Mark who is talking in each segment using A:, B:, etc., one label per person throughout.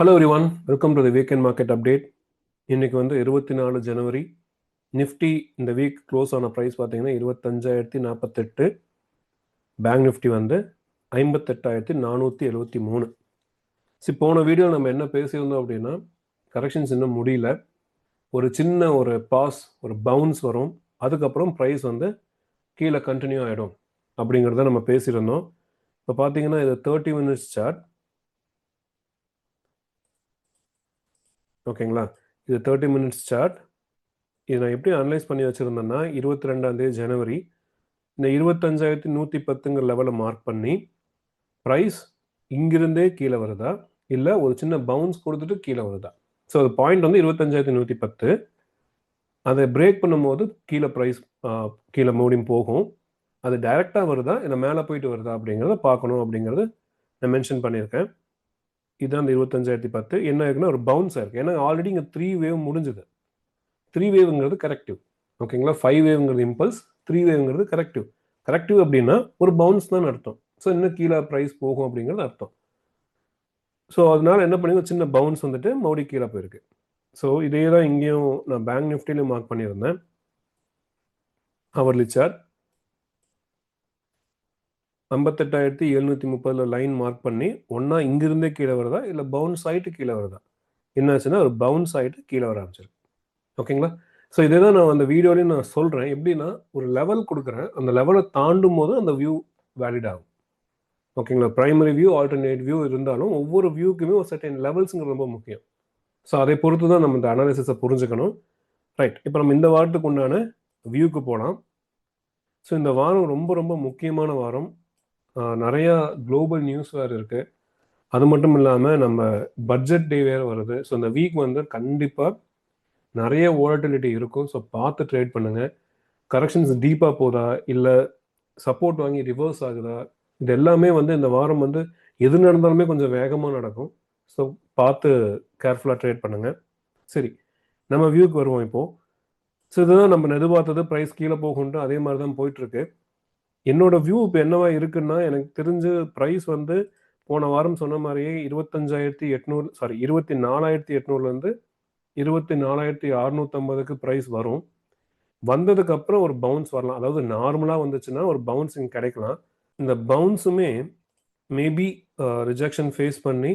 A: Hello everyone welcome to week weekend market update இன்னைக்கு வந்து இருபத்தி நாலு ஜனவரி. நிஃப்டி இந்த வீக் க்ளோஸ் ஆன ப்ரைஸ் பார்த்தீங்கன்னா இருபத்தஞ்சாயிரத்தி நாற்பத்தெட்டு. பேங்க் நிஃப்டி வந்து ஐம்பத்தெட்டாயிரத்தி நானூற்றி எழுபத்தி மூணு. சரி போன வீடியோ நம்ம என்ன பேசியிருந்தோம் அப்படின்னா கரெக்ஷன்ஸ் இன்னும் முடியல. ஒரு சின்ன ஒரு பாஸ் ஒரு பவுன்ஸ் வரும். அதுக்கப்புறம் ப்ரைஸ் வந்து கீழே கண்டினியூ ஆகிடும் அப்படிங்கிறத நம்ம பேசியிருந்தோம். இப்போ பார்த்தீங்கன்னா இது தேர்ட்டி மினிட்ஸ் சார்ட் ஓகேங்களா? இது தேர்ட்டி மினிட்ஸ் சார்ட் இது நான் எப்படி அனலைஸ் பண்ணி வச்சுருந்தேன்னா இருபத்தி ரெண்டாந்தேதி ஜனவரி இந்த இருபத்தஞ்சாயிரத்தி நூற்றி பத்துங்கிற லெவலை மார்க் பண்ணி ப்ரைஸ் இங்கிருந்தே கீழே வருதா? இல்லை ஒரு சின்ன பவுன்ஸ் கொடுத்துட்டு கீழே வருதா? ஸோ அது பாயிண்ட் வந்து இருபத்தஞ்சாயிரத்தி நூற்றி பத்து. அதை பிரேக் பண்ணும்போது கீழே ப்ரைஸ் கீழே மூடியும் போகும். அது டைரெக்டாக வருதா? இல்லை மேலே போயிட்டு வருதா? அப்படிங்கிறத பார்க்கணும் அப்படிங்கிறது நான் மென்ஷன் பண்ணியிருக்கேன். இதுதான் அந்த இருபத்தஞ்சாயிரத்தி பத்து. என்ன இருக்குன்னா ஒரு பவுன்ஸாக இருக்குது ஏன்னா ஆல்ரெடி இங்கே த்ரீ வேவ் முடிஞ்சுது. த்ரீ வேவ்ங்கிறது கரெக்டிவ் ஓகேங்களா ஃபைவ் வேவ்ங்கிறது இம்பல்ஸ் த்ரீ வேவ்ங்கிறது கரெக்டிவ் கரெக்டிவ் அப்படின்னா ஒரு பவுன்ஸ் தான் அர்த்தம். ஸோ இன்னும் கீழே ப்ரைஸ் போகும் அப்படிங்கிறது அர்த்தம். ஸோ அதனால என்ன பண்ணி சின்ன பவுன்ஸ் வந்துட்டு மறுபடி கீழே போயிருக்கு. ஸோ இதே தான் இங்கேயும் நான் பேங்க் நிஃப்டிலையும் மார்க் பண்ணியிருந்தேன். அவர்லி சார்ட் ஐம்பத்தெட்டாயிரத்தி எழுநூற்றி முப்பதில் லைன் மார்க் பண்ணி ஒன்றா இங்கிருந்தே கீழே வருதா இல்லை பவுன்ஸ் ஆகிட்டு கீழே வருதா என்னாச்சுன்னா ஒரு பவுன்ஸ் ஆகிட்டு கீழே வர ஆரம்பிச்சிருக்கு. ஓகேங்களா? ஸோ இதே தான் நான் அந்த வீடியோலையும் நான் சொல்கிறேன் எப்படின்னா ஒரு லெவல் கொடுக்குறேன். அந்த லெவலை தாண்டும் போது அந்த வியூ வேலிட் ஆகும். ஓகேங்களா? ப்ரைமரி வியூ ஆல்டர்னேட் வியூ இருந்தாலும் ஒவ்வொரு வியூக்குமே ஒரு சர்டன் லெவல்ஸுங்கிறது ரொம்ப முக்கியம். ஸோ அதை பொறுத்து தான் நம்ம இந்த அனாலிசிஸை புரிஞ்சுக்கணும். ரைட் இப்போ நம்ம இந்த வாரத்துக்கு உண்டான வியூக்கு போகலாம் ஸோ இந்த வாரம் ரொம்ப ரொம்ப முக்கியமான வாரம். நிறையா குளோபல் நியூஸ் வேறு இருக்குது அது மட்டும் இல்லாமல் நம்ம பட்ஜெட் டே வேறு வருது. ஸோ இந்த வீக் வந்து கண்டிப்பாக நிறைய ஓலட்டிலிட்டி இருக்கும். ஸோ பார்த்து ட்ரேட் பண்ணுங்கள் கரெக்ஷன்ஸ் டீப்பாக போதா? இல்லை சப்போர்ட் வாங்கி ரிவர்ஸ் ஆகுதா? இது எல்லாமே வந்து இந்த வாரம் வந்து எது நடந்தாலுமே கொஞ்சம் வேகமாக நடக்கும். ஸோ பார்த்து கேர்ஃபுல்லாக ட்ரேட் பண்ணுங்கள் சரி நம்ம வியூக்கு வருவோம் இப்போது ஸோ இதுதான் நம்ம எதிர்பார்த்தது. ப்ரைஸ் கீழே போகும்ட்டு அதே மாதிரி தான் போயிட்டுருக்கு என்னோட வியூ இப்போ என்னவா இருக்குன்னா எனக்கு தெரிஞ்சு ப்ரைஸ் வந்து போன வாரம் சொன்ன மாதிரியே இருபத்தஞ்சாயிரத்தி எட்நூறு சாரி இருபத்தி நாலாயிரத்தி எட்நூறுலேருந்து இருபத்தி நாலாயிரத்தி அறுநூத்தம்பதுக்கு ப்ரைஸ் வரும். வந்ததுக்கு அப்புறம் ஒரு பவுன்ஸ் வரலாம். அதாவது நார்மலாக வந்துச்சுன்னா ஒரு பவுன்ஸ் இங்கே கிடைக்கலாம். இந்த பவுன்ஸுமே மேபி ரிஜெக்ஷன் ஃபேஸ் பண்ணி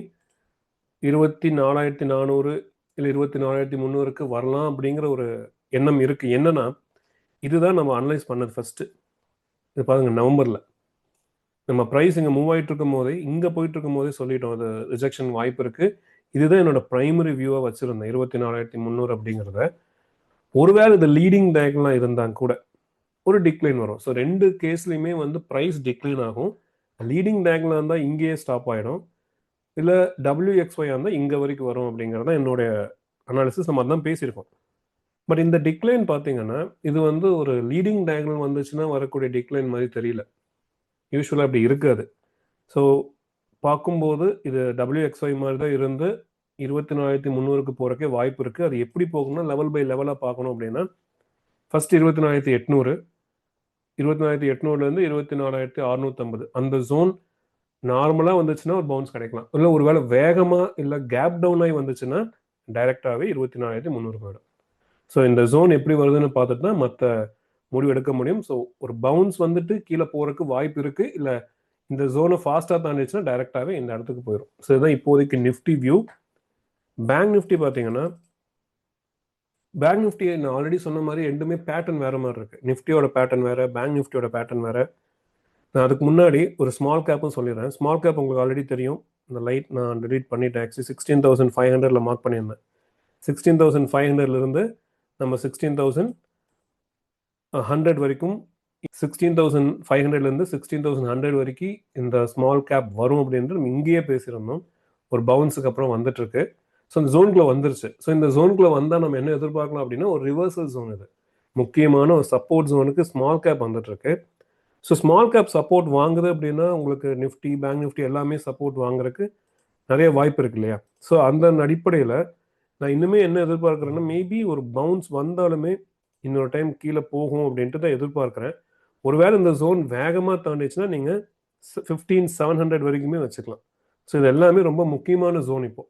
A: இருபத்தி நாலாயிரத்தி நானூறு இல்லை இருபத்தி நாலாயிரத்தி முந்நூறுக்கு வரலாம் அப்படிங்கிற ஒரு எண்ணம் இருக்குது என்னன்னா இதுதான் நம்ம அனலைஸ் பண்ணது ஃபஸ்ட்டு இது பாருங்க நவம்பரில். நம்ம ப்ரைஸ் இங்கே மூவ் ஆகிட்டு இருக்கும் போதே இங்கே போயிட்டு இருக்கும் போதே சொல்லிட்டோம் அது ரிஜெக்ஷன் வாய்ப்பு இருக்குது இதுதான் என்னோட ப்ரைமரி வியூவாக வச்சுருந்தேன் இருபத்தி நாலாயிரத்தி முந்நூறு அப்படிங்கிறத. ஒருவேளை இது லீடிங் டேக்லாம் இருந்தால் கூட ஒரு டிக்ளைன் வரும். ஸோ ரெண்டு கேஸ்லையுமே வந்து ப்ரைஸ் டிக்ளைன் ஆகும். லீடிங் டேக்ல இருந்தால் இங்கேயே ஸ்டாப் ஆகிடும் இல்லை டபிள்யூஎக்ஸ்ஒய் இருந்தால் இங்கே வரைக்கும் வரும் அப்படிங்கிறது தான் என்னுடைய அனாலிசிஸ் நம்ம அதான் பேசியிருக்கோம். பட் இந்த டிக்ளைன் பார்த்தீங்கன்னா இது வந்து ஒரு லீடிங் டயக்னல் வந்துச்சுன்னா வரக்கூடிய டிக்ளைன் மாதிரி தெரியல. யூஸ்வலாக அப்படி இருக்காது. ஸோ பார்க்கும்போது இது டபிள்யூஎக்ஸ்ஒய் மாதிரி தான் இருந்து இருபத்தி நாலாயிரத்தி முந்நூறுக்கு போகிறக்கே வாய்ப்பு இருக்குது அது எப்படி போகணும்னா லெவல் பை லெவலாக பார்க்கணும் அப்படின்னா ஃபஸ்ட் இருபத்தி நாலாயிரத்தி எட்நூறு இருபத்தி நாலாயிரத்தி எட்நூறுலேருந்து இருபத்தி நாலாயிரத்தி அறுநூத்தம்பது. அந்த ஜோன் நார்மலாக வந்துச்சுன்னா ஒரு பவுன்ஸ் கிடைக்கலாம். இல்லை ஒரு வேளை வேகமாக இல்லை கேப் டவுன் ஆகி வந்துச்சுன்னா டைரெக்டாகவே இருபத்தி நாலாயிரத்தி முந்நூறு போயிடும். ஸோ இந்த ஜோன் எப்படி வருதுன்னு பார்த்துட்டு மற்ற முடிவு எடுக்க முடியும். ஸோ ஒரு பவுன்ஸ் வந்துட்டு கீழே போகிறதுக்கு வாய்ப்பு இருக்குது இல்லை இந்த ஜோனை ஃபாஸ்ட்டாக தாண்டிச்சுன்னா டைரெக்டாகவே இந்த இடத்துக்கு போயிடும் ஸோ இதுதான் இப்போதைக்கு நிஃப்டி வியூ பேங்க் நிஃப்டி பார்த்தீங்கன்னா பேங்க் நிஃப்டி நான் ஆல்ரெடி சொன்ன மாதிரி ரெண்டுமே பேட்டர்ன் வேறு மாதிரி இருக்குது நிஃப்டியோட பேட்டர்ன் வேறு பேங்க் நிஃப்டியோட பேட்டர்ன் வேறு. நான் அதுக்கு முன்னாடி ஒரு ஸ்மால் கேப்பும் சொல்லிடுறேன். ஸ்மால் கேப் உங்களுக்கு ஆல்ரெடி தெரியும். இந்த லைட் நான் டெலிட் பண்ணிட்டேன். ஆக்சுவலி சிக்ஸ்டீன் தௌசண்ட் ஃபைவ் ஹண்ட்ரடில் மார்க் பண்ணியிருந்தேன். சிக்ஸ்டீன் தௌசண்ட் ஃபைவ் ஹண்ட்ரட்லேருந்து நம்ம சிக்ஸ்டீன் தௌசண்ட் ஹண்ட்ரட் வரைக்கும் சிக்ஸ்டீன் தௌசண்ட் ஃபைவ் ஹண்ட்ரட்லேருந்து சிக்ஸ்டீன் தௌசண்ட் ஹண்ட்ரட் வரைக்கும் இந்த ஸ்மால் கேப் வரும் அப்படின்ட்டு நம்ம இங்கேயே பேசியிருந்தோம் ஒரு பவுன்ஸுக்கு அப்புறம் வந்துட்டுருக்கு. ஸோ இந்த ஜோனுக்குள்ளே வந்துருச்சு. ஸோ இந்த ஜோனுக்குள்ளே வந்தால் நம்ம என்ன எதிர்பார்க்கலாம் அப்படின்னா ஒரு ரிவர்சல் ஜோன் இது. முக்கியமான ஒரு சப்போர்ட் ஜோனுக்கு ஸ்மால் கேப் வந்துட்டுருக்கு. ஸோ ஸ்மால் கேப் சப்போர்ட் வாங்குது அப்படின்னா உங்களுக்கு நிஃப்டி பேங்க் நிஃப்டி எல்லாமே சப்போர்ட் வாங்குறதுக்கு நிறைய வாய்ப்பு இருக்கு இல்லையா? ஸோ அந்த அடிப்படையில் நான் இன்னுமே என்ன எதிர்பார்க்குறேன்னா மேபி ஒரு பவுன்ஸ் வந்தாலுமே இன்னொரு டைம் கீழே போகும் அப்படின்ட்டு தான் எதிர்பார்க்குறேன். ஒருவேளை இந்த ஜோன் வேகமாக தாண்டிச்சுன்னா நீங்கள் ஃபிஃப்டீன் செவன் ஹண்ட்ரட் வரைக்குமே வச்சுக்கலாம். ஸோ இது எல்லாமே ரொம்ப முக்கியமான ஜோன் இப்போ.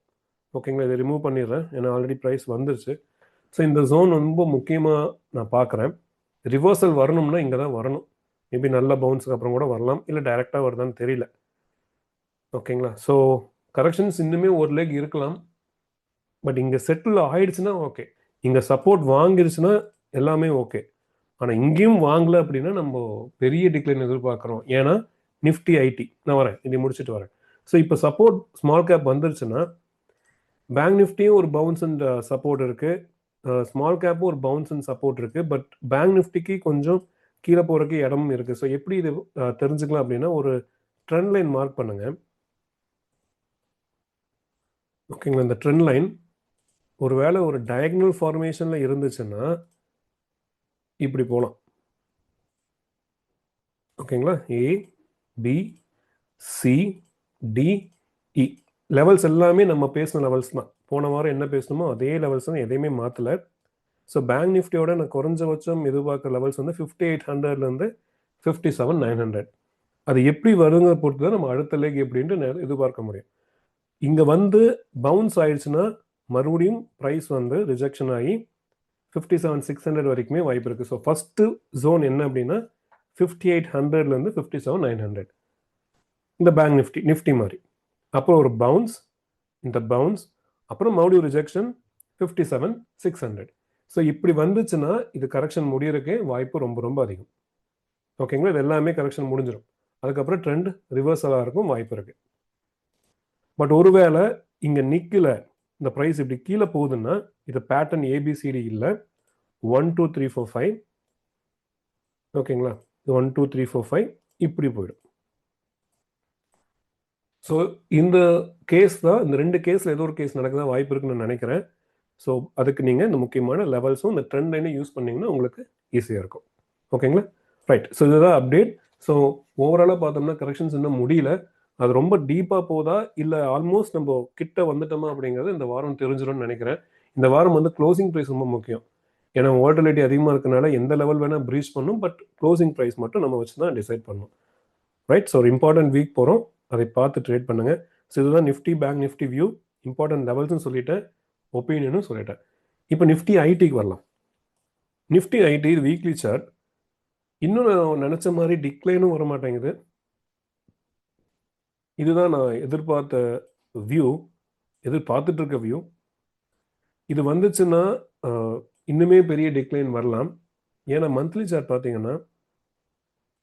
A: ஓகேங்களா இதை ரிமூவ் பண்ணிடுறேன். ஏன்னா ஆல்ரெடி ப்ரைஸ் வந்துருச்சு. ஸோ இந்த ஜோன் ரொம்ப முக்கியமாக நான் பார்க்குறேன் ரிவர்சல் வரணும்னா இங்கே தான் வரணும். மேபி நல்ல பவுன்ஸுக்கு அப்புறம் கூட வரலாம். இல்லை டைரெக்டாக வருதான்னு தெரியல. ஓகேங்களா ஸோ கரெக்ஷன்ஸ் இன்னுமே ஒரு லேக் இருக்கலாம். பட் இங்கே செட்டில் ஆயிடுச்சுன்னா ஓகே இங்கே சப்போர்ட் வாங்கிருச்சுன்னா எல்லாமே ஓகே ஆனால் இங்கேயும் வாங்கல அப்படின்னா நம்ம பெரிய டிக்ளைன் எதிர்பார்க்குறோம். ஏன்னா நிஃப்டி ஐடி நான் வரேன். இதை முடிச்சுட்டு வரேன். ஸோ இப்போ சப்போர்ட் ஸ்மால் கேப் வந்துருச்சுன்னா பேங்க் நிஃப்டியும் ஒரு பவுன்ஸ் அண்ட் சப்போர்ட் இருக்குது ஸ்மால் கேப்பும் ஒரு பவுன்ஸ் அண்ட் சப்போர்ட் இருக்குது பட் பேங்க் நிஃப்டிக்கு கொஞ்சம் கீழே போகிறக்கு இடமும் இருக்குது ஸோ எப்படி இது uh, தெரிஞ்சுக்கலாம் அப்படின்னா ஒரு ட்ரெண்ட் லைன் மார்க் பண்ணுங்கள் ஓகேங்களா இந்த ட்ரெண்ட் லைன் ஒருவேளை ஒரு டயக்னல் ஃபார்மேஷனில் இருந்துச்சுன்னா இப்படி போகலாம் ஓகேங்களா? A B C D E levels எல்லாமே நம்ம பேசின லெவல்ஸ் தான். போன வாரம் என்ன பேசணுமோ அதே லெவல்ஸ் தான் எதையுமே மாற்றலை ஸோ பேங்க் நிஃப்டியோட நான் குறைஞ்சபட்சம் எதிர்பார்க்குற லெவல்ஸ் வந்து ஃபிஃப்டி எயிட் ஹண்ட்ரட்லேருந்து ஃபிஃப்டி செவன் நைன் ஹண்ட்ரட் அது எப்படி வருங்க பொறுத்து தான் நம்ம அடுத்த லேக் எப்படின்ட்டு எதிர்பார்க்க முடியும். இங்கே வந்து பவுன்ஸ் ஆயிடுச்சுன்னா மறுபடியும் ப்ரைஸ் வந்து ரிஜெக்ஷன் ஆகி ஃபிஃப்டி செவன் சிக்ஸ் ஹண்ட்ரட் வரைக்குமே வாய்ப்பு இருக்குது ஸோ ஃபஸ்ட்டு ஜோன் என்ன அப்படின்னா ஃபிஃப்டி எயிட் ஹண்ட்ரட்லேருந்து ஃபிஃப்டி செவன் நைன் ஹண்ட்ரட் இந்த பேங்க் நிஃப்டி நிஃப்டி மாதிரி. அப்புறம் ஒரு பவுன்ஸ் இந்த பவுன்ஸ் அப்புறம் மறுபடியும் rejection fifty seven six hundred so இப்படி வந்துச்சுன்னா இது கரெக்ஷன் முடியறக்கே வாய்ப்பு ரொம்ப ரொம்ப அதிகம். ஓகேங்களா இது எல்லாமே கரெக்ஷன் முடிஞ்சிடும். அதுக்கப்புறம் ட்ரெண்ட் ரிவர்சலாக இருக்கும் வாய்ப்பு இருக்குது பட் ஒருவேளை இங்கே நிற்கல இந்த ப்ரைஸ் இப்படி கீழே போகுதுன்னா இது பேட்டர்ன் ஏபிசிடி இல்லை. One two three four five ஓகேங்களா one two three four five இப்படி போயிடும். ஸோ இந்த கேஸ் தான் இந்த ரெண்டு கேஸில் ஏதோ ஒரு கேஸ் நடக்குதா வாய்ப்பு இருக்குன்னு நான் நினைக்கிறேன். ஸோ அதுக்கு நீங்கள் இந்த முக்கியமான லெவல்ஸும் இந்த ட்ரெண்ட் லைனை யூஸ் பண்ணிங்கன்னா உங்களுக்கு ஈஸியாக இருக்கும். ஓகேங்களா ரைட் ஸோ இதுதான் அப்டேட் ஸோ ஓவராலாக பார்த்தோம்னா கரெக்ஷன்ஸ் இன்னும் முடியல. அது ரொம்ப டீப்பாக போதா? இல்லை ஆல்மோஸ்ட் நம்ம கிட்ட வந்துட்டோமா அப்படிங்கிறது இந்த வாரம் தெரிஞ்சிடும்னு நினைக்கிறேன். இந்த வாரம் வந்து க்ளோசிங் ப்ரைஸ் ரொம்ப முக்கியம். ஏன்னா வால்டிலிட்டி அதிகமாக இருக்கனால எந்த லெவல் வேணால் ப்ரீச் பண்ணும் பட் க்ளோசிங் ப்ரைஸ் மட்டும் நம்ம வச்சு தான் டிசைட் பண்ணும். ரைட் ஸோ ஒரு இம்பார்ட்டன்ட் வீக் போகிறோம் அதை பார்த்து ட்ரேட் பண்ணுங்கள் ஸோ இதுதான் Nifty bank Nifty view important லெவல்ஸ்னு சொல்லிட்டேன். ஒப்பீனியனும் சொல்லிட்டேன். இப்போ நிஃப்டி ஐடிக்கு வரலாம். நிஃப்டி ஐடி வீக்லி சார்ட் இன்னும் நான் நினச்ச மாதிரி டிக்ளைனும் வர மாட்டேங்குது இதுதான் நான் எதிர்பார்த்த வியூ எதிர்பார்த்துட்டு இருக்க வியூ இது வந்துச்சுன்னா இன்னுமே பெரிய டிக்ளைன் வரலாம். ஏன்னா மந்த்லி சார்ட் பார்த்தீங்கன்னா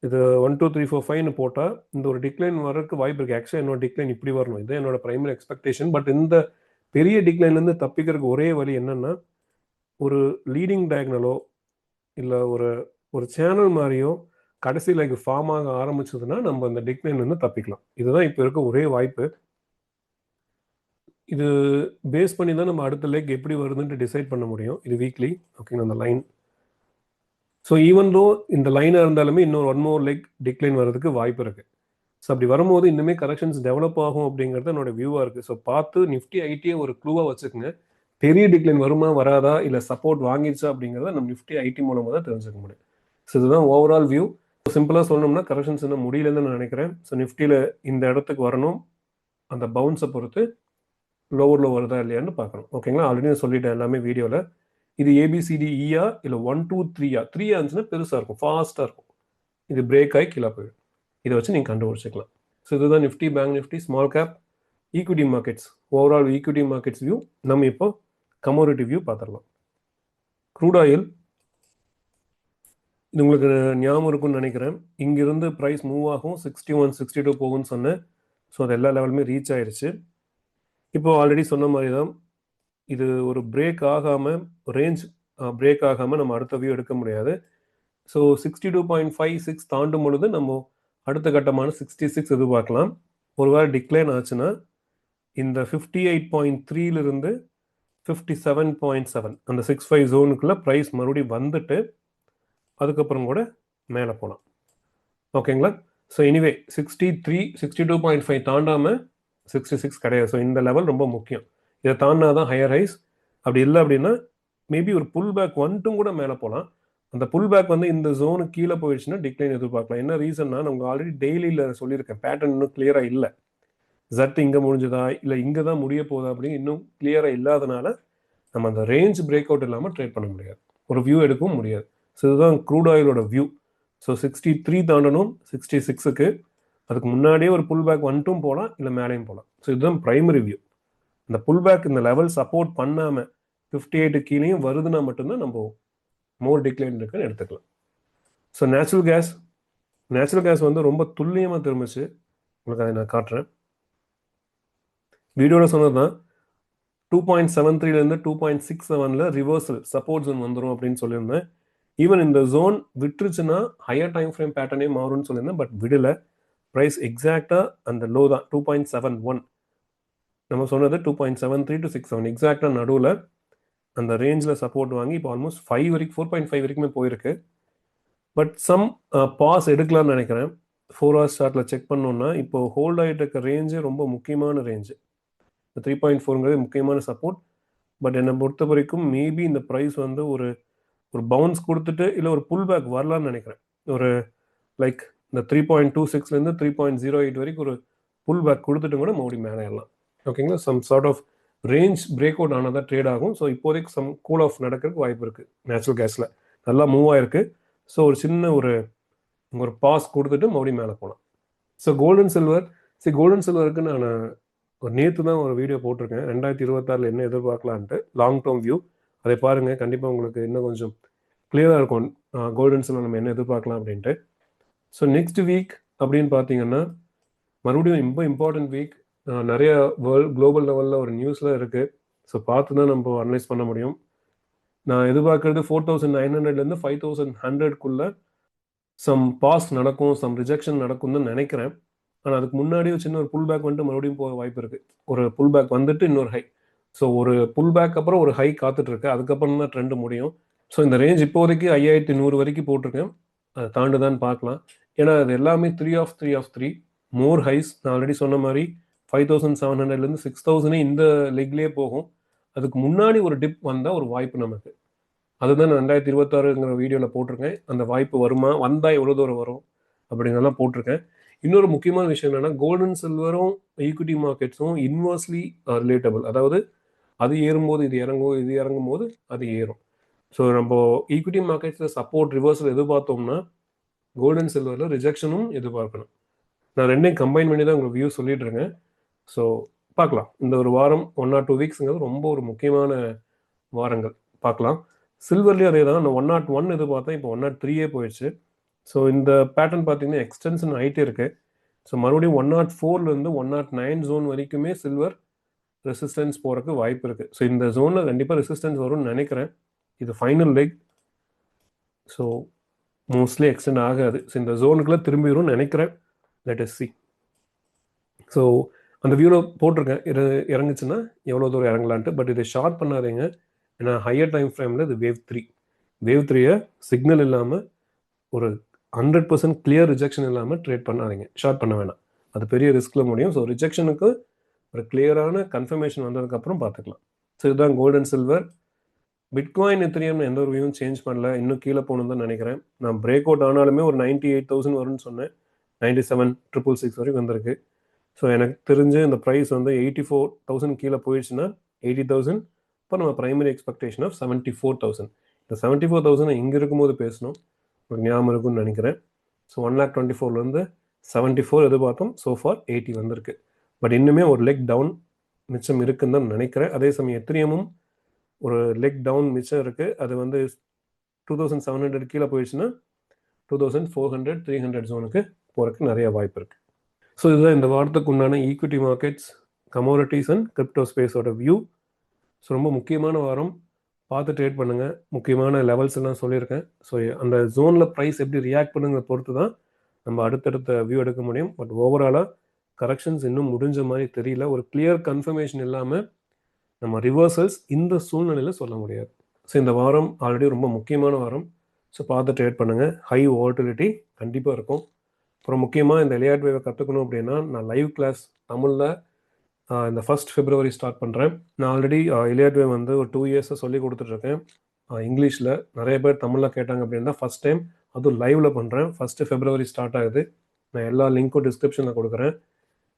A: இது ஒன் டூ த்ரீ ஃபோர் ஃபைவ்னு போட்டால் இந்த ஒரு டிக்ளைன் வரதுக்கு வாய்ப்பு இருக்குது ஆக்சுவலாக என்னோட டிக்ளைன் இப்படி வரணும். இது என்னோட பிரைமரி எக்ஸ்பெக்டேஷன் பட் இந்த பெரிய டிக்ளைன்லேருந்து தப்பிக்கிறதுக்கு ஒரே வழி என்னென்னா ஒரு லீடிங் டயக்னலோ இல்லை ஒரு ஒரு சேனல் மாதிரியோ கடைசியில் இங்கே ஃபார்ம் ஆக ஆரம்பிச்சதுன்னா நம்ம அந்த டிக்ளைன் வந்து தப்பிக்கலாம். இதுதான் இப்போ இருக்க ஒரே வாய்ப்பு. இது பேஸ் பண்ணி தான் நம்ம அடுத்த லேக் எப்படி வருதுன்ட்டு டிசைட் பண்ண முடியும். இது வீக்லி ஓகேங்களா அந்த லைன் ஸோ ஈவன் தோ இந்த லைனாக இருந்தாலுமே இன்னொரு ஒன் மோர் லேக் டிக்ளைன் வர்றதுக்கு வாய்ப்பு இருக்குது ஸோ அப்படி வரும்போது இன்னுமே கரெக்ஷன்ஸ் டெவலப் ஆகும் அப்படிங்கிறது என்னோட வியூவாக இருக்குது ஸோ பார்த்து நிஃப்டி ஐடியை ஒரு க்ளூவாக வச்சுக்கோங்க. பெரிய டிக்ளைன் வருமா வராதா இல்லை சப்போர்ட் வாங்கிடுச்சா அப்படிங்கிறத நம்ம நிஃப்டி ஐடி மூலமாக தான் தெரிஞ்சுக்க முடியும். ஸோ இதுதான் ஓவரால் வியூ சிம்பிளாக சொல்லணும்னா கரெக்ஷன்ஸ் இன்னும் முடியலன்னு நான் நினைக்கிறேன். ஸோ நிஃப்டியில் இந்த இடத்துக்கு வரணும். அந்த பவுன்ஸை பொறுத்து லோவரில் வருதா இல்லையான்னு பார்க்கணும். ஓகேங்களா ஆல்ரெடி நான் சொல்லிட்டேன் எல்லாமே வீடியோவில் இது ஏபிசிடிஇஆ இல்லை ஒன் டூ த்ரீயா த்ரீயா இருந்துச்சுன்னா பெருசாக இருக்கும். ஃபாஸ்ட்டாக இருக்கும். இது பிரேக் ஆகி கீழே போயிடும். இதை வச்சு நீங்கள் கண்டுபிடிச்சிக்கலாம். ஸோ இதுதான் Nifty bank Nifty small cap equity markets overall equity markets view நம்ம இப்போ கமோடிட்டி வியூ பார்த்துடலாம். க்ரூட் ஆயில் இது உங்களுக்கு ஞாபகம் இருக்கும்னு நினைக்கிறேன். இங்கிருந்து ப்ரைஸ் மூவ் ஆகும். சிக்ஸ்டி ஒன் சிக்ஸ்டி டூ போகும்னு சொன்னேன். ஸோ அது எல்லா லெவலுமே ரீச் ஆயிடுச்சு இப்போ ஆல்ரெடி சொன்ன மாதிரி தான் இது ஒரு பிரேக் ஆகாமல் ரேஞ்ச் பிரேக் ஆகாமல் நம்ம அடுத்த வியூ எடுக்க முடியாது. So sixty two point five six தாண்டும் பொழுது நம்ம அடுத்த கட்டமான சிக்ஸ்டி சிக்ஸ் எதிர்பார்க்கலாம் ஒருவேளை டிக்ளைன் ஆச்சுன்னா இந்த ஃபிஃப்டி எயிட் பாயிண்ட் த்ரீலிருந்து ஃபிஃப்டி செவன் பாயிண்ட் செவன் அந்த சிக்ஸ் ஃபைவ் ஜோனுக்குள்ளே ப்ரைஸ் மறுபடியும் வந்துட்டு அதுக்கப்புறம் கூட மேலே போகலாம் ஓகேங்களா? So anyway sixty three sixty two point five தாண்டாமல் sixty six கிடையாது. ஸோ இந்த லெவல் ரொம்ப முக்கியம். இதை தாண்டினா தான் ஹையர் ஹைஸ் அப்படி இல்லை அப்படின்னா மேபி ஒரு புல் பேக் வந்துட்டும் கூட மேலே போகலாம் அந்த புல் பேக் வந்து இந்த ஜோனு கீழே போயிடுச்சுன்னா டிக்ளைன் எதிர்பார்க்கலாம். என்ன ரீசன்னா நான் ஆல்ரெடி டெய்லியில் சொல்லியிருக்கேன். பேட்டர்ன் இன்னும் கிளியராக இல்லை. ஜட் இங்கே முடிஞ்சதா? இல்லை இங்கே தான் முடிய போதா அப்படின்னு இன்னும் கிளியராக இல்லாதனால நம்ம அந்த ரேஞ்ச் பிரேக் அவுட் இல்லாமல் ட்ரேட் பண்ண முடியாது. ஒரு வியூ எடுக்கவும் முடியாது. ஸோ இதுதான் க்ரூட் ஆயிலோட வியூ ஸோ சிக்ஸ்டி த்ரீ தாண்டணும் சிக்ஸ்டி சிக்ஸுக்கு அதுக்கு முன்னாடியே ஒரு புல் பேக் வந்துட்டும் போகலாம் இல்லை மேலேயும் போகலாம். ஸோ இதுதான் ப்ரைமரி வியூ இந்த புல் பேக் இந்த லெவல் சப்போர்ட் பண்ணாமல் ஃபிஃப்டி எயிட்டு கீழேயும் வருதுன்னா மட்டும்தான் நம்ம மோர் டிக்ளைன் இருக்குன்னு எடுத்துக்கலாம். So natural gas natural gas வந்து ரொம்ப துல்லியமாக திரும்பிச்சு. உங்களுக்கு அதை நான் காட்டுறேன். வீடியோவில் சொன்னது தான் டூ பாயிண்ட் செவன் த்ரீலேருந்து டூ பாயிண்ட் சிக்ஸ் செவனில் ரிவர்சல் சப்போர்ட் ஜோன் வந்துடும் அப்படின்னு சொல்லியிருந்தேன். ஈவன் இந்த ஜோன் விட்டுருச்சுன்னா ஹையர் டைம் ஃப்ரேம் பேட்டர்னே மாறும்னு சொல்லியிருந்தேன் பட் விடல. ப்ரைஸ் எக்ஸாக்டாக அந்த லோ தான் டூ பாயிண்ட் செவன் ஒன் நம்ம சொன்னது two point seven three to six seven எக்ஸாக்டாக நடுவில் அந்த ரேஞ்சில் சப்போர்ட் வாங்கி இப்போ ஆல்மோஸ்ட் ஃபைவ் வரைக்கும் ஃபோர் பாயிண்ட் ஃபைவ் வரைக்குமே போயிருக்கு. பட் சம் பாஸ் எடுக்கலாம்னு நினைக்கிறேன். ஃபோர் ஹவர்ஸ் சார்ட்டில் செக் பண்ணோன்னா இப்போ ஹோல்ட் ஆகிட்டு இருக்க ரேஞ்சு ரொம்ப முக்கியமான ரேஞ்சு த்ரீ பாயிண்ட் ஃபோருங்கிறது முக்கியமான சப்போர்ட் பட் என்னை பொறுத்த வரைக்கும் மேபி இந்த ப்ரைஸ் வந்து ஒரு ஒரு பவுன்ஸ் கொடுத்துட்டு இல்லை ஒரு புல் பேக் வரலான்னு நினைக்கிறேன். ஒரு லைக் இந்த த்ரீ பாயிண்ட் டூ சிக்ஸ்லேருந்து த்ரீ பாயிண்ட் ஜீரோ எயிட் வரைக்கும் ஒரு புல் பேக் கொடுத்துட்டு கூட மறுபடியும் மேலே ஓகேங்களா some sort of range break out ஆனதாக ட்ரேட் ஆகும். ஸோ இப்போதைக்கு சம் கூல் ஆஃப் நடக்கிறதுக்கு வாய்ப்பு இருக்குது நேச்சுரல் கேஸில் நல்லா மூவ் ஆயிருக்கு. ஸோ ஒரு சின்ன ஒரு ஒரு பாஸ் கொடுத்துட்டு மறுபடியும் மேலே போகலாம். ஸோ கோல்டன் சில்வர் சரி கோல்டன் சில்வருக்கு நான் ஒரு நேற்று தான் ஒரு வீடியோ போட்டிருக்கேன். ரெண்டாயிரத்தி இருபத்தாறில் என்ன எதிர்பார்க்கலான்ட்டு லாங் டேர்ம் வியூ அதை பாருங்கள் கண்டிப்பாக உங்களுக்கு இன்னும் கொஞ்சம் கிளியராக இருக்கும். கோல்டன் நம்ம என்ன எதிர்பார்க்கலாம் அப்படின்ட்டு. ஸோ நெக்ஸ்ட் வீக் அப்படின்னு பார்த்தீங்கன்னா மறுபடியும் ரொம்ப இம்பார்ட்டன்ட் வீக் நிறைய வேர்ல்ட் குளோபல் லெவலில் ஒரு நியூஸில் இருக்குது ஸோ பார்த்து தான் நம்ம அனலைஸ் பண்ண முடியும். நான் எதிர்பார்க்கறது ஃபோர் தௌசண்ட் நைன் ஹண்ட்ரட்லேருந்து ஃபைவ் தௌசண்ட் ஹண்ட்ரட்குள்ளே சம் பாஸ் நடக்கும் சம் ரிஜெக்ஷன் நடக்கும் தான் நினைக்கிறேன். ஆனால் அதுக்கு முன்னாடி ஒரு சின்ன ஒரு புல் பேக் வந்துட்டு மறுபடியும் போக வாய்ப்பு இருக்குது ஒரு புல் பேக் வந்துட்டு இன்னொரு ஹை ஸோ ஒரு புல் பேக் அப்புறம் ஒரு ஹை காத்துட்டு இருக்கு அதுக்கப்புறம் தான் ட்ரெண்டு முடியும். ஸோ இந்த ரேஞ்ச் இப்போதைக்கு ஐயாயிரத்தி நூறு வரைக்கும் போட்டிருக்கேன். அதை தாண்டுதான் பார்க்கலாம். ஏன்னா அது எல்லாமே three of three of three more highs நான் ஆல்ரெடி சொன்ன மாதிரி ஃபைவ் தௌசண்ட் செவன் ஹண்ட்ரட்லேருந்து சிக்ஸ் தௌசண்டே இந்த லெக்லேயே போகும். அதுக்கு முன்னாடி ஒரு டிப் வந்தால் ஒரு வாய்ப்பு நமக்கு. அதுதான் நான் ரெண்டாயிரத்தி இருபத்தாறுங்கிற வீடியோவில் போட்டிருக்கேன். அந்த வாய்ப்பு வருமா? வந்தால் எவ்வளோ தூரம் வரும்? அப்படிங்கிறலாம் போட்டிருக்கேன். இன்னொரு முக்கியமான விஷயம் என்னென்னா கோல்டன் சில்வரும் ஈக்விட்டி மார்க்கெட்ஸும் இன்வர்ஸ்லி ரிலேட்டபிள் அதாவது அது ஏறும்போது இது இறங்கும் இது இறங்கும் போது அது ஏறும். ஸோ நம்ம ஈக்விட்டி மார்க்கெட்ஸில் சப்போர்ட் ரிவர்ஸில் எதிர்பார்த்தோம்னா கோல்டன் சில்வரில் ரிஜெக்ஷனும் எதிர்பார்க்கணும். நான் ரெண்டையும் கம்பைன் பண்ணி தான் உங்களுக்கு வியூ சொல்லிட்டு இருக்கேன் ஸோ பார்க்கலாம். இந்த ஒரு வாரம் ஒன் ஆர் டூ வீக்ஸுங்கிறது ரொம்ப ஒரு முக்கியமான வாரங்கள். பார்க்கலாம். சில்வர்லேயும் அதே தான். நான் ஒன் நாட் ஒன் எதிர்பார்த்தேன். இப்போ ஒன் நாட் த்ரீயே போயிடுச்சு. ஸோ இந்த பேட்டர்ன் பார்த்தீங்கன்னா எக்ஸ்டென்ஷன் ஆகிட்டே இருக்குது ஸோ மறுபடியும் ஒன் நாட் ஃபோர்லேருந்து ஒன் நாட் நைன் ஜோன் வரைக்குமே சில்வர் ரெசிஸ்டன்ஸ் போகிறதுக்கு வாய்ப்பு இருக்குது ஸோ இந்த ஜோனில் கண்டிப்பாக ரெசிஸ்டன்ஸ் வரும்னு நினைக்கிறேன். இது final leg so mostly extend ஆகாது. ஸோ இந்த ஜோனுக்குள்ளே திரும்பிடும் நினைக்கிறேன். லெட் எஸ் சி ஸோ அந்த வியூவில் போட்டிருக்கேன். இற இறங்குச்சுன்னா எவ்வளோ தூரம் இறங்கலான்ட்டு. பட் இதை ஷார்ட் பண்ணாதீங்க. ஏன்னா ஹையர் டைம் ஃப்ரேமில் இது வேவ் த்ரீ வேவ் த்ரீயை சிக்னல் இல்லாமல் ஒரு ஹண்ட்ரட் பர்சன்ட் கிளியர் ரிஜெக்ஷன் இல்லாமல் ட்ரேட் பண்ணாதீங்க. ஷார்ட் பண்ண வேணாம். அது பெரிய ரிஸ்கில் முடியும். ஸோ ரிஜெக்ஷனுக்கு ஒரு கிளியரான கன்ஃபர்மேஷன் வந்ததுக்கப்புறம் பார்த்துக்கலாம். ஸோ இதுதான் கோல்டன் சில்வர் பிட்காயின் எத்திரியம் எந்த ஒரு வியூவும் சேஞ்ச் பண்ணல. இன்னும் கீழே போகணும்னு தான் நினைக்கிறேன். நான் பிரேக் அவுட் ஆனாலுமே ஒரு நைன்டி எயிட் தௌசண்ட் வரும்னு சொன்னேன். நைன்டி செவன் ட்ரிபிள் சிக்ஸ் வரைக்கும் வந்திருக்கு. ஸோ எனக்கு தெரிஞ்சு இந்த ப்ரைஸ் வந்து எயிட்டி ஃபோர் தௌசண்ட் கீழே போயிடுச்சுன்னா எயிட்டி தௌசண்ட் இப்போ நம்ம primary expectation of seventy four thousand இந்த செவன்ட்டி ஃபோர் தௌசண்ட் இங்கே இருக்கும்போது பேசணும். ஒரு ஞாபகம் இருக்கும்னு நினைக்கிறேன். ஸோ ஒன் லேக் டுவெண்ட்டி ஃபோர்லேருந்து செவன்ட்டி ஃபோர் எதிர்பார்த்தோம். ஸோ ஃபார் எயிட்டி வந்திருக்கு. பட் இன்னுமே ஒரு லெக் டவுன் மிச்சம் இருக்குன்னு தான் நினைக்கிறேன். அதே சமயம் எத்திரியமும் ஒரு லெக் டவுன் மிச்சம் இருக்குது அது வந்து டூ தௌசண்ட் செவன் ஹண்ட்ரட் கீழே போயிடுச்சுன்னா two thousand four hundred three hundred ஜோனுக்கு போகிறதுக்கு நிறைய வாய்ப்பு இருக்குது ஸோ இதுதான் இந்த வாரத்துக்கு உண்டான equity markets commodities and crypto ஸ்பேஸோட view so ரொம்ப முக்கியமான வாரம். பார்த்து ட்ரேட் பண்ணுங்கள் முக்கியமான லெவல்ஸ் எல்லாம் சொல்லியிருக்கேன். ஸோ அந்த ஜோனில் ப்ரைஸ் எப்படி ரியாக்ட் பண்ணுங்கிற பொறுத்து தான் நம்ம அடுத்தடுத்த வியூ எடுக்க முடியும். பட் ஓவராலாக கரெக்ஷன்ஸ் இன்னும் முடிஞ்ச மாதிரி தெரியல. ஒரு கிளியர் கன்ஃபர்மேஷன் இல்லாமல் நம்ம ரிவர்சல்ஸ் இந்த சூழ்நிலையில் சொல்ல முடியாது. ஸோ இந்த வாரம் ஆல்ரெடி ரொம்ப முக்கியமான வாரம். ஸோ பார்த்து ட்ரேட் பண்ணுங்கள் ஹை வால்டிலிட்டி கண்டிப்பாக இருக்கும். அப்புறம் முக்கியமாக இந்த விளையாட்டு வேவை கற்றுக்கணும் அப்படின்னா நான் லைவ் கிளாஸ் தமிழில் இந்த ஃபஸ்ட் ஃபிப்ரவரி ஸ்டார்ட் பண்ணுறேன் நான் ஆல்ரெடி எலியாட் வந்து ஒரு டூ இயர்ஸை சொல்லி கொடுத்துட்ருக்கேன் இங்கிலீஷில் நிறைய பேர் தமிழில் கேட்டாங்க அப்படின்னா ஃபஸ்ட் டைம் அதுவும் லைவில் பண்ணுறேன் ஃபஸ்ட்டு ஃபிப்ரவரி ஸ்டார்ட் ஆகுது. நான் எல்லா லிங்க்கும் டிஸ்கிரிப்ஷனில் கொடுக்குறேன்.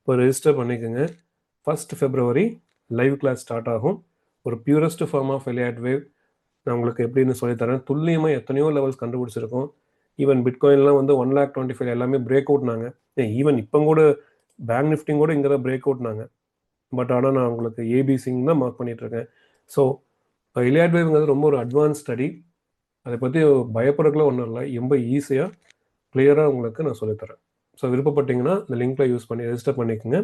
A: இப்போ ரெஜிஸ்டர் பண்ணிக்கோங்க. First February live class start ஆகும். ஒரு purest form of Elliott wave நான் உங்களுக்கு எப்படின்னு சொல்லித்தரேன் துல்லியமாக எத்தனையோ லெவல்ஸ் கண்டுபிடிச்சிருக்கோம். ஈவன் பிட்காயின்லாம் வந்து ஒன் லேக் டுவெண்ட்டி ஃபைவ் எல்லாமே பிரேக் அவுட்னாங்க ஈவன் இப்போ கூட பேங்க் நிஃப்டிங் கூட இங்கே தான் பிரேக் அவுட்னாங்க பட் ஆனால் நான் உங்களுக்கு ஏபிசிங் தான் மார்க் பண்ணிகிட்ருக்கேன் ஸோ எலியாட் வேவ்ங்கிறது ரொம்ப ஒரு அட்வான்ஸ் ஸ்டடி அதை பற்றி பயப்படுறதுக்குலாம் ஒன்றும் இல்லை. ரொம்ப ஈஸியாக கிளியராக உங்களுக்கு நான் சொல்லித்தரேன் ஸோ விருப்பப்பட்டீங்கன்னா இந்த லிங்க்ல யூஸ் பண்ணி ரெஜிஸ்டர் பண்ணிக்கோங்க.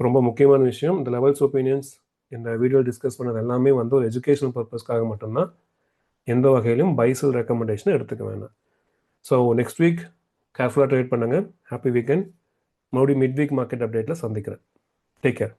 A: ரொம்ப முக்கியமான விஷயம் இந்த லெவல்ஸ் ஒப்பீனியன்ஸ் இந்த வீடியோ டிஸ்கஸ் பண்ணது எல்லாமே வந்து ஒரு எஜுகேஷனல் பர்பஸ்க்காக மட்டும்தான். எந்த வகையிலும் பைசல் ரெக்கமெண்டேஷன் எடுத்துக்க வேண்டாம் ஸோ நெக்ஸ்ட் வீக் கேர்ஃபுல்லாக ட்ரேட் பண்ணுங்கள் ஹாப்பி வீக்கெண்ட் மறுபடியும் மிட் வீக் மார்க்கெட் அப்டேட்டில் சந்திக்கிறேன். Take care